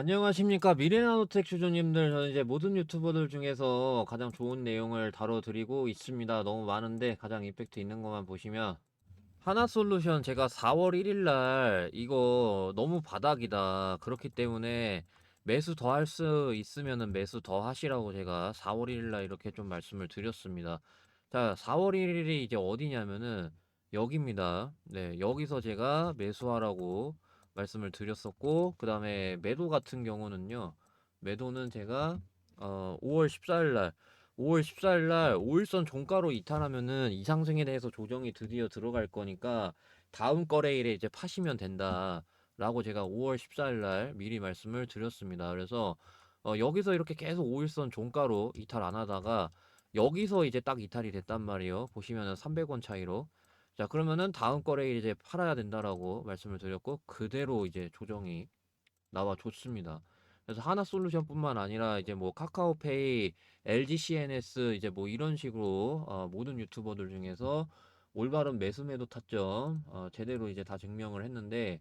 안녕하십니까. 미래나노텍 주주님들. 저는 이제 모든 유튜버들 중에서 가장 좋은 내용을 다뤄드리고 있습니다. 너무 많은데 가장 임팩트 있는 것만 보시면 하나솔루션 제가 4월 1일 날 이거 너무 바닥이다. 그렇기 때문에 매수 더 할 수 있으면은 매수 더 하시라고 제가 4월 1일 날 이렇게 좀 말씀을 드렸습니다. 자 4월 1일이 이제 어디냐면은 여기입니다. 네 여기서 제가 매수하라고 말씀을 드렸었고 그 다음에 매도 같은 경우는요 매도는 제가 어 5월 14일 날 5월 14일 날 5일선 종가로 이탈하면은 이 상승에 대해서 조정이 드디어 들어갈 거니까 다음 거래일에 이제 파시면 된다 라고 제가 5월 14일 날 미리 말씀을 드렸습니다. 그래서 어 여기서 이렇게 계속 5일선 종가로 이탈 안 하다가 여기서 이제 딱 이탈이 됐단 말이에요. 보시면은 300원 차이로 자, 그러면은 다음 거래일 이제 팔아야 된다라고 말씀을 드렸고, 그대로 이제 조정이 나와 줬습니다. 그래서 하나 솔루션뿐만 아니라 이제 뭐 카카오페이, LG CNS 이제 뭐 이런 식으로 어, 모든 유튜버들 중에서 올바른 매수 매도 타점 어, 제대로 이제 다 증명을 했는데,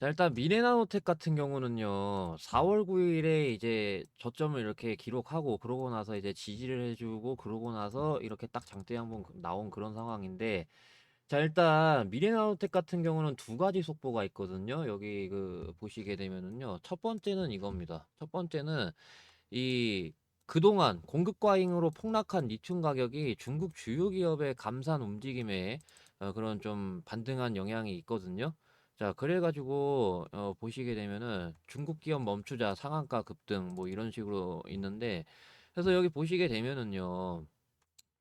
자, 일단 미래나노텍 같은 경우는요, 4월 9일에 이제 저점을 이렇게 기록하고, 그러고 나서 이제 지지를 해주고, 그러고 나서 이렇게 딱 장대 한번 나온 그런 상황인데, 자, 일단 미래나노텍 같은 경우는 두 가지 속보가 있거든요. 여기 그 보시게 되면은요. 첫 번째는 이겁니다. 첫 번째는 이 그동안 공급 과잉으로 폭락한 리튬 가격이 중국 주요 기업의 감산 움직임에 어, 그런 좀 반등한 영향이 있거든요. 자, 그래가지고 어, 보시게 되면은 중국 기업 멈추자 상한가 급등 뭐 이런 식으로 있는데 그래서 여기 보시게 되면은요.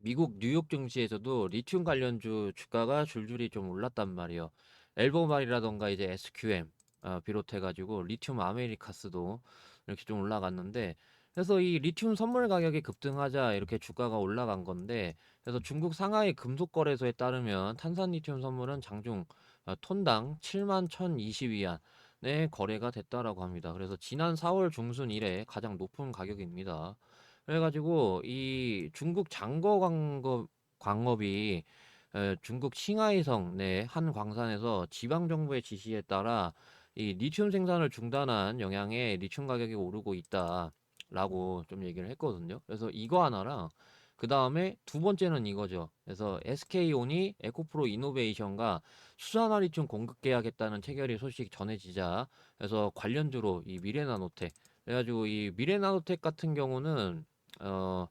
미국 뉴욕 증시에서도 리튬 관련주 주가가 줄줄이 좀 올랐단 말이에요. 엘보말이라던가 이제 SQM 어, 비롯해가지고 리튬 아메리카스도 이렇게 좀 올라갔는데 그래서 이 리튬 선물 가격이 급등하자 이렇게 주가가 올라간 건데 그래서 중국 상하이 금속거래소에 따르면 탄산 리튬 선물은 장중 어, 톤당 7만 1,022안에 거래가 됐다라고 합니다. 그래서 지난 4월 중순 이래 가장 높은 가격입니다. 그래가지고 이 중국 장거 광업 광업이 에, 중국 칭하이성 내 한 광산에서 지방 정부의 지시에 따라 이 리튬 생산을 중단한 영향에 리튬 가격이 오르고 있다라고 좀 얘기를 했거든요. 그래서 이거 하나랑 그 다음에 두 번째는 이거죠. 그래서 SK온이 에코프로 이노베이션과 수산화 리튬 공급 계약했다는 체결이 소식 전해지자 그래서 관련주로 이 미래나노텍 그래가지고 이 미래나노텍 같은 경우는 어,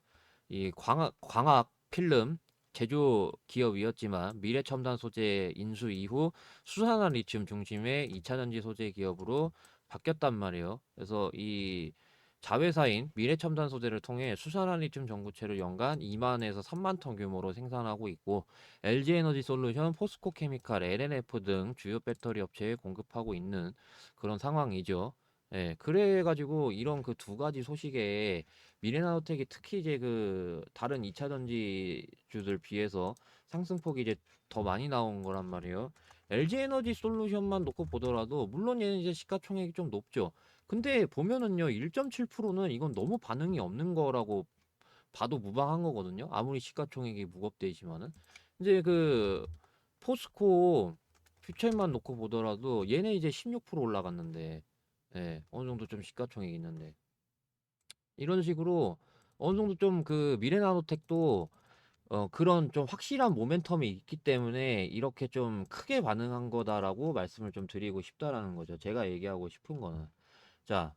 이 광학, 광학 필름 제조 기업이었지만 미래 첨단 소재 인수 이후 수산화 리튬 중심의 2차 전지 소재 기업으로 바뀌었단 말이에요. 그래서 이 자회사인 미래 첨단 소재를 통해 수산화 리튬 전구체를 연간 2만에서 3만 톤 규모로 생산하고 있고 LG 에너지 솔루션, 포스코 케미칼, LNF 등 주요 배터리 업체에 공급하고 있는 그런 상황이죠. 예, 그래가지고 이런 그 두 가지 소식에 미래나노텍이 특히 이제 그 다른 2차 전지주들 비해서 상승폭이 이제 더 많이 나온 거란 말이에요. LG 에너지 솔루션만 놓고 보더라도 물론 얘는 이제 시가총액이 좀 높죠. 근데 보면은요 1.7%는 이건 너무 반응이 없는 거라고 봐도 무방한 거거든요. 아무리 시가총액이 무겁대지만은 이제 그 포스코 퓨처만 놓고 보더라도 얘네 이제 16% 올라갔는데 예, 어느 정도 좀 시가총액이 있는데 이런 식으로 어느 정도 좀 그 미래나노텍도 어 그런 좀 확실한 모멘텀이 있기 때문에 이렇게 좀 크게 반응한 거다라고 말씀을 좀 드리고 싶다라는 거죠. 제가 얘기하고 싶은 거는. 자,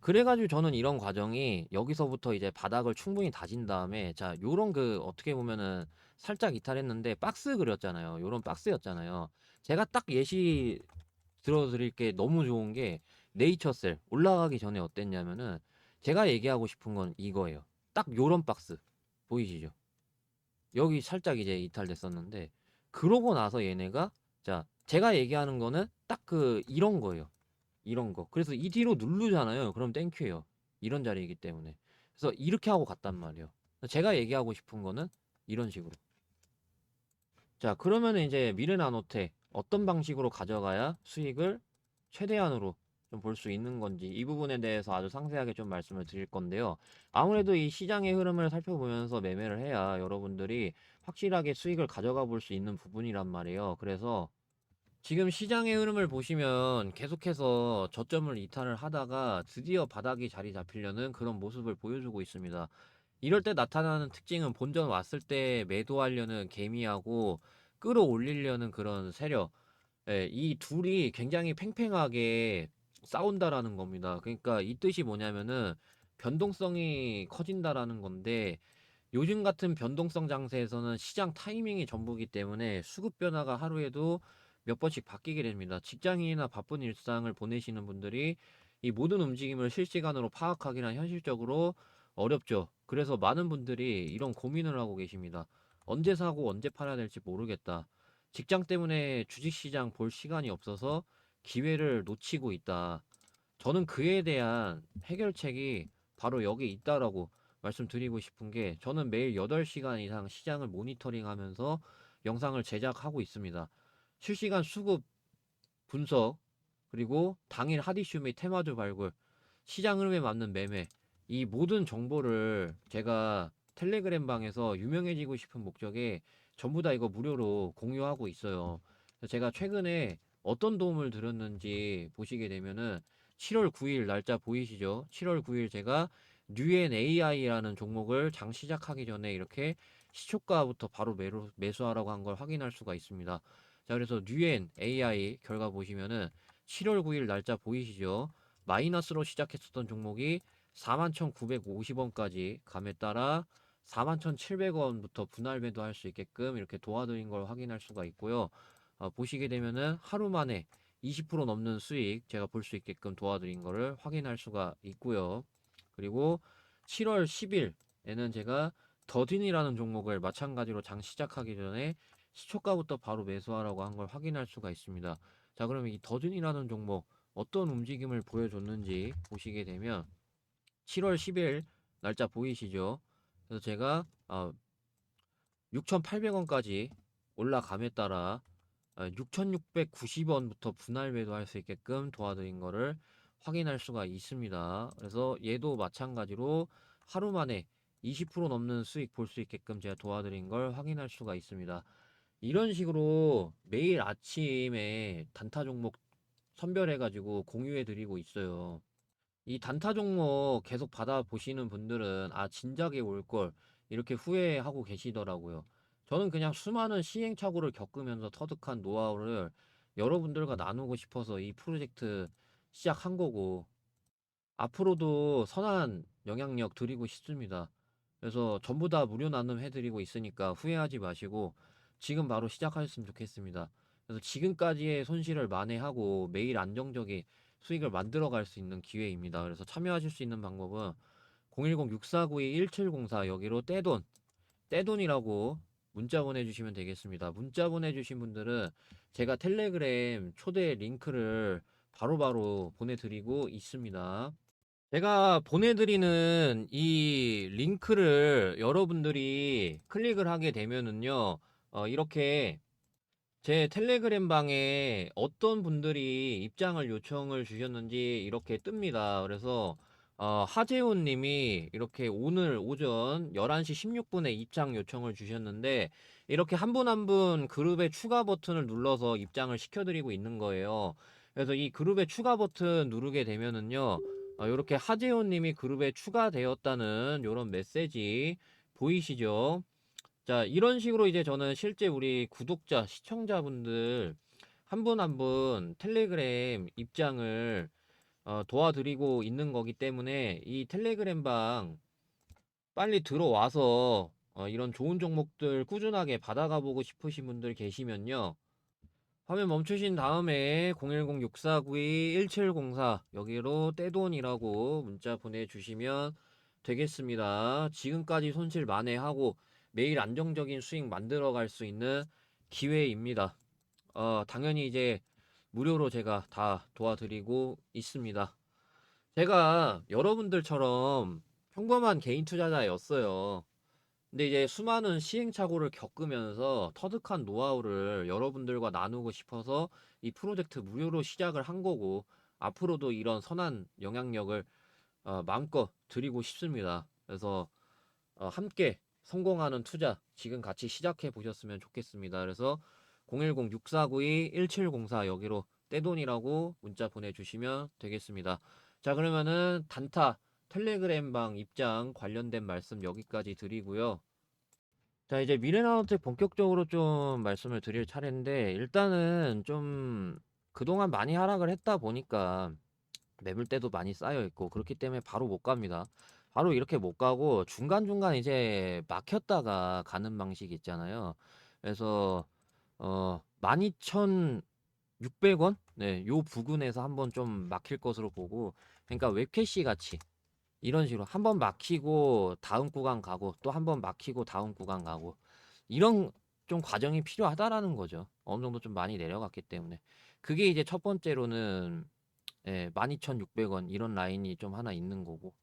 그래가지고 저는 이런 과정이 여기서부터 이제 바닥을 충분히 다진 다음에 자, 요런 그 어떻게 보면은 살짝 이탈했는데 박스 그렸잖아요. 요런 박스였잖아요. 제가 딱 예시 들어드릴 게 너무 좋은 게 네이처셀 올라가기 전에 어땠냐면은 제가 얘기하고 싶은 건 이거예요. 딱 요런 박스 보이시죠? 여기 살짝 이제 이탈됐었는데 그러고 나서 얘네가 자 제가 얘기하는 거는 딱 그 이런 거예요. 이런 거. 그래서 이 뒤로 누르잖아요. 그럼 땡큐예요. 이런 자리이기 때문에. 그래서 이렇게 하고 갔단 말이에요. 제가 얘기하고 싶은 거는 이런 식으로. 자, 그러면 이제 미래나노텍 어떤 방식으로 가져가야 수익을 최대한으로 좀 볼 수 있는 건지 이 부분에 대해서 아주 상세하게 좀 말씀을 드릴 건데요. 아무래도 이 시장의 흐름을 살펴보면서 매매를 해야 여러분들이 확실하게 수익을 가져가 볼 수 있는 부분이란 말이에요. 그래서 지금 시장의 흐름을 보시면 계속해서 저점을 이탈을 하다가 드디어 바닥이 자리 잡히려는 그런 모습을 보여주고 있습니다. 이럴 때 나타나는 특징은 본전 왔을 때 매도하려는 개미하고 끌어올리려는 그런 세력. 예, 이 둘이 굉장히 팽팽하게 싸운다라는 겁니다. 그러니까 이 뜻이 뭐냐면은 변동성이 커진다라는 건데 요즘 같은 변동성 장세에서는 시장 타이밍이 전부기 때문에 수급 변화가 하루에도 몇 번씩 바뀌게 됩니다. 직장인이나 바쁜 일상을 보내시는 분들이 이 모든 움직임을 실시간으로 파악하기는 현실적으로 어렵죠. 그래서 많은 분들이 이런 고민을 하고 계십니다. 언제 사고 언제 팔아야 될지 모르겠다. 직장 때문에 주식시장 볼 시간이 없어서 기회를 놓치고 있다. 저는 그에 대한 해결책이 바로 여기 있다라고 말씀드리고 싶은 게 저는 매일 8시간 이상 시장을 모니터링 하면서 영상을 제작하고 있습니다. 실시간 수급 분석, 그리고 당일 핫이슈 및 테마주 발굴, 시장 흐름에 맞는 매매, 이 모든 정보를 제가 텔레그램 방에서 유명해지고 싶은 목적에 전부 다 이거 무료로 공유하고 있어요. 제가 최근에 어떤 도움을 드렸는지 보시게 되면은 7월 9일 날짜 보이시죠? 7월 9일 제가 뉴엔 AI라는 종목을 장 시작하기 전에 이렇게 시초가부터 바로 매로, 매수하라고 한 걸 확인할 수가 있습니다. 자, 그래서 뉴엔 AI 결과 보시면은 7월 9일 날짜 보이시죠? 마이너스로 시작했었던 종목이 41,950원까지 감에 따라 41,700원부터 분할 매도할 수 있게끔 이렇게 도와드린 걸 확인할 수가 있고요. 어, 보시게 되면은 하루 만에 20% 넘는 수익 제가 볼 수 있게끔 도와드린 거를 확인할 수가 있고요. 그리고 7월 10일에는 제가 더딘이라는 종목을 마찬가지로 장 시작하기 전에 시초가부터 바로 매수하라고 한 걸 확인할 수가 있습니다. 자, 그러면 이 더딘이라는 종목 어떤 움직임을 보여줬는지 보시게 되면 7월 10일 날짜 보이시죠? 그래서 제가 어, 6,800원까지 올라감에 따라 6,690원부터 분할 매도할 수 있게끔 도와드린 거를 확인할 수가 있습니다. 그래서 얘도 마찬가지로 하루 만에 20% 넘는 수익 볼 수 있게끔 제가 도와드린 걸 확인할 수가 있습니다. 이런 식으로 매일 아침에 단타 종목 선별해가지고 공유해드리고 있어요. 이 단타 종목 계속 받아보시는 분들은 아 진작에 올 걸 이렇게 후회하고 계시더라고요. 저는 그냥 수많은 시행착오를 겪으면서 터득한 노하우를 여러분들과 나누고 싶어서 이 프로젝트 시작한 거고 앞으로도 선한 영향력 드리고 싶습니다. 그래서 전부 다 무료 나눔 해드리고 있으니까 후회하지 마시고 지금 바로 시작하셨으면 좋겠습니다. 그래서 지금까지의 손실을 만회하고 매일 안정적인 수익을 만들어 갈 수 있는 기회입니다. 그래서 참여하실 수 있는 방법은 010-6492-1704 여기로 떼돈, 떼돈이라고 문자 보내주시면 되겠습니다. 문자 보내주신 분들은 제가 텔레그램 초대 링크를 바로 바로 보내드리고 있습니다. 제가 보내드리는 이 링크를 여러분들이 클릭을 하게 되면은요, 어, 이렇게 제 텔레그램 방에 어떤 분들이 입장을 요청을 주셨는지 이렇게 뜹니다. 그래서 어, 하재훈 님이 이렇게 오늘 오전 11시 16분에 입장 요청을 주셨는데 이렇게 한 분 한 분 그룹의 추가 버튼을 눌러서 입장을 시켜드리고 있는 거예요. 그래서 이 그룹의 추가 버튼 누르게 되면은요. 어, 이렇게 하재훈 님이 그룹에 추가되었다는 이런 메시지 보이시죠? 자, 이런 식으로 이제 저는 실제 우리 구독자, 시청자분들 한 분 한 분 텔레그램 입장을 어, 도와드리고 있는 거기 때문에 이 텔레그램 방 빨리 들어와서 어, 이런 좋은 종목들 꾸준하게 받아가 보고 싶으신 분들 계시면요. 화면 멈추신 다음에 010-6492-1704 여기로 떼돈이라고 문자 보내주시면 되겠습니다. 지금까지 손실 만회하고 매일 안정적인 수익 만들어 갈 수 있는 기회입니다. 어, 당연히 이제 무료로 제가 다 도와드리고 있습니다. 제가 여러분들처럼 평범한 개인 투자자였어요. 근데 이제 수많은 시행착오를 겪으면서 터득한 노하우를 여러분들과 나누고 싶어서 이 프로젝트 무료로 시작을 한 거고 앞으로도 이런 선한 영향력을 어, 마음껏 드리고 싶습니다. 그래서 어, 함께 성공하는 투자 지금 같이 시작해 보셨으면 좋겠습니다. 그래서 010-6492-1704 여기로 떼돈이라고 문자 보내주시면 되겠습니다. 자 그러면은 단타 텔레그램방 입장 관련된 말씀 여기까지 드리고요. 자 이제 미래나노텍 본격적으로 좀 말씀을 드릴 차례인데 일단은 좀 그동안 많이 하락을 했다 보니까 매물대도 많이 쌓여 있고 그렇기 때문에 바로 못 갑니다. 바로 이렇게 못 가고 중간중간 이제 막혔다가 가는 방식이 있잖아요. 그래서 어 12,600원? 네, 요 부근에서 한번 좀 막힐 것으로 보고 그러니까 웹캐시 같이 이런 식으로 한 번 막히고 다음 구간 가고 또 한 번 막히고 다음 구간 가고 이런 좀 과정이 필요하다라는 거죠. 어느 정도 좀 많이 내려갔기 때문에 그게 이제 첫 번째로는 예, 12,600원 이런 라인이 좀 하나 있는 거고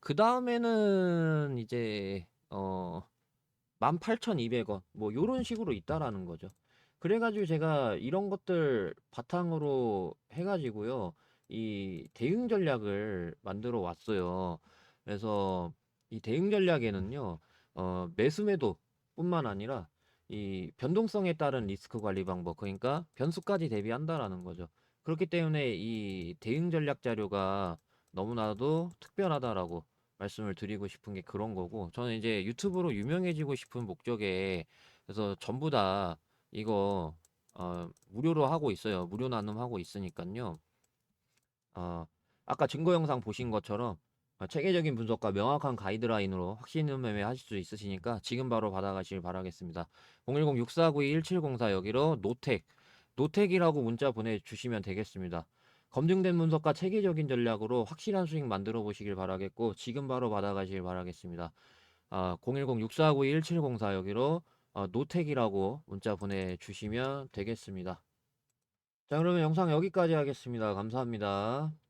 그 다음에는 이제 어 18,200원 뭐 요런 식으로 있다라는 거죠. 그래가지고 제가 이런 것들 바탕으로 해가지고요 이 대응 전략을 만들어 왔어요. 그래서 이 대응 전략에는요 어 매수 매도 뿐만 아니라 이 변동성에 따른 리스크 관리 방법 그러니까 변수까지 대비한다라는 거죠. 그렇기 때문에 이 대응 전략 자료가 너무나도 특별하다라고 말씀을 드리고 싶은 게 그런 거고 저는 이제 유튜브로 유명해지고 싶은 목적에 그래서 전부 다 이거 어, 무료로 하고 있어요. 무료 나눔하고 있으니까요. 어, 아까 증거 영상 보신 것처럼 어, 체계적인 분석과 명확한 가이드라인으로 확신 매매 하실 수 있으시니까 지금 바로 받아가시길 바라겠습니다. 010-6492-1704 여기로 노텍, 노텍이라고 문자 보내주시면 되겠습니다. 검증된 분석과 체계적인 전략으로 확실한 수익 만들어 보시길 바라겠고 지금 바로 받아가시길 바라겠습니다. 아, 010-6492-1704 여기로 어, 노텍이라고 문자 보내주시면 되겠습니다. 자 그러면 영상 여기까지 하겠습니다. 감사합니다.